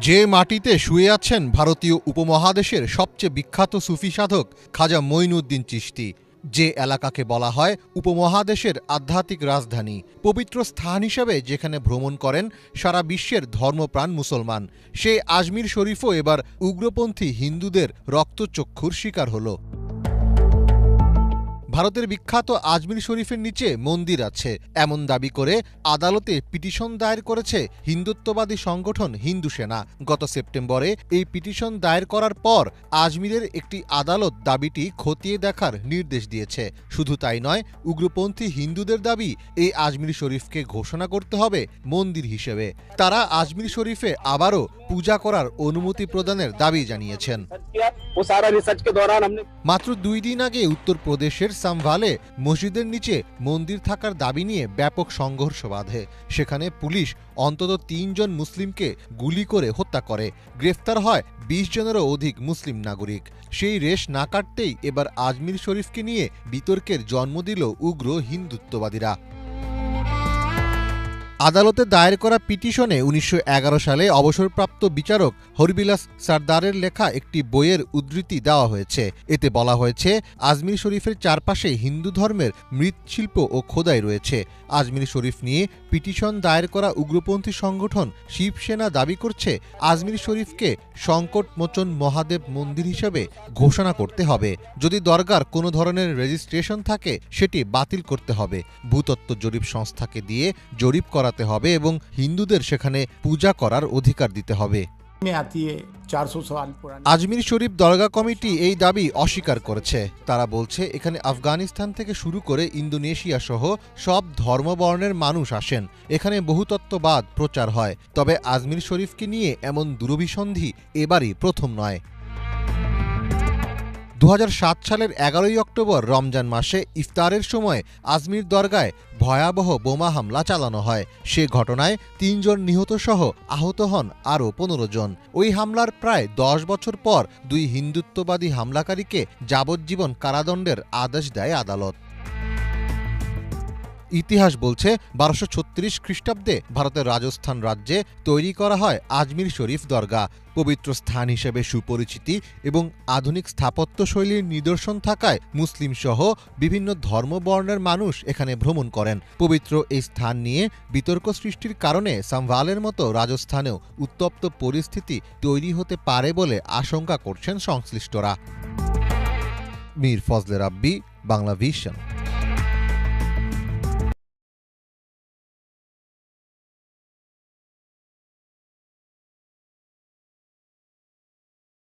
যে মাটিতে শুয়ে আছেন ভারতীয় উপমহাদেশের সবচেয়ে বিখ্যাত সুফি সাধক খাজা মঈনুদ্দিন চিশতি। যে এলাকাকে বলা হয় উপমহাদেশের আধ্যাত্মিক রাজধানী। পবিত্র স্থান হিসেবে যেখানে ভ্রমণ করেন সারা বিশ্বের ধর্মপ্রাণ মুসলমান। সে আজমির শরীফও এবার উগ্রপন্থী হিন্দুদের রক্তচক্ষুর শিকার হলো। ভারতের বিখ্যাত আজমির শরীফের নিচে মন্দির আছে। এমন দাবি করে আদালতে পিটিশন দায়ের করেছে হিন্দুত্ববাদী সংগঠন হিন্দু সেনা। গত সেপ্টেম্বরে এই পিটিশন দায়ের করার পর আজমিরের একটি আদালত দাবিটি খতিয়ে দেখার নির্দেশ দিয়েছে। শুধু তাই নয়, উগ্রপন্থী হিন্দুদের দাবি এই আজমির শরীফকে ঘোষণা করতে হবে মন্দির হিসেবে। তারা আজমির শরীফে আবারও পূজা করার অনুমতি প্রদানের দাবি জানিয়েছেন। মাত্র দুই দিন আগে উত্তরপ্রদেশের সামভালে মসজিদের নিচে মন্দির থাকার দাবি নিয়ে ব্যাপক সংঘর্ষ বাঁধে। সেখানে পুলিশ অন্তত তিনজন মুসলিমকে গুলি করে হত্যা করে। গ্রেফতার হয় বিশ জনেরও অধিক মুসলিম নাগরিক। সেই রেশ না কাটতেই এবার আজমির শরীফকে নিয়ে বিতর্কের জন্ম দিল উগ্র হিন্দুত্ববাদীরা। আদালতে দায়ের করা পিটিশনে উনিশশো এগারো সালে অবসরপ্রাপ্ত বিচারক হরিবিলাস সর্দারের লেখা একটি বইয়ের উদ্ধৃতি দেওয়া হয়েছে। এতে বলা হয়েছে, আজমির শরীফের চারপাশে হিন্দু ধর্মের মৃৎশিল্প ও খোদাই রয়েছে। আজমির শরীফ নিয়ে পিটিশন দায়ের করা উগ্রপন্থী সংগঠন শিবসেনা দাবি করছে, আজমির শরীফকে সংকটমোচন মহাদেব মন্দির হিসেবে ঘোষণা করতে হবে। যদি দরগার কোনো ধরনের রেজিস্ট্রেশন থাকে, সেটি বাতিল করতে হবে। ভূতত্ত্ব জরিপ সংস্থাকে দিয়ে জরিপ করাতে হবে এবং হিন্দুদের সেখানে পূজা করার অধিকার দিতে হবে। আজমির শরীফ দরগা কমিটি এই দাবি অস্বীকার করেছে। তারা বলছে এখানে আফগানিস্তান থেকে শুরু করে ইন্দোনেশিয়া সহ সব ধর্মবর্ণের মানুষ আসেন। এখানে বহুতত্ত্ববাদ প্রচার হয়। তবে আজমির শরীফকে নিয়ে এমন দুরভিসন্ধি এবারই প্রথম নয়। দু হাজার সাত সালের এগারোই অক্টোবর রমজান মাসে ইফতারের সময় আজমির দরগায় ভয়াবহ বোমা হামলা চালানো হয়। সে ঘটনায় তিনজন নিহতসহ আহত হন আরও পনেরো জন। ওই হামলার প্রায় দশ বছর পর দুই হিন্দুত্ববাদী হামলাকারীকে যাবজ্জীবন কারাদণ্ডের আদেশ দেয় আদালত। ইতিহাস বলছে বারোশো ছত্রিশ খ্রিস্টাব্দে ভারতের রাজস্থান রাজ্যে তৈরি করা হয় আজমির শরীফ দরগা। পবিত্র স্থান হিসেবে সুপরিচিতি এবং আধুনিক স্থাপত্য শৈলীর নিদর্শন থাকায় মুসলিম সহ বিভিন্ন ধর্মবর্ণের মানুষ এখানে ভ্রমণ করেন। পবিত্র এই স্থান নিয়ে বিতর্ক সৃষ্টির কারণে সামভালের মতো রাজস্থানেও উত্তপ্ত পরিস্থিতি তৈরি হতে পারে বলে আশঙ্কা করছেন সংশ্লিষ্টরা। মীর ফজলে রাব্বি, বাংলা ভিশন।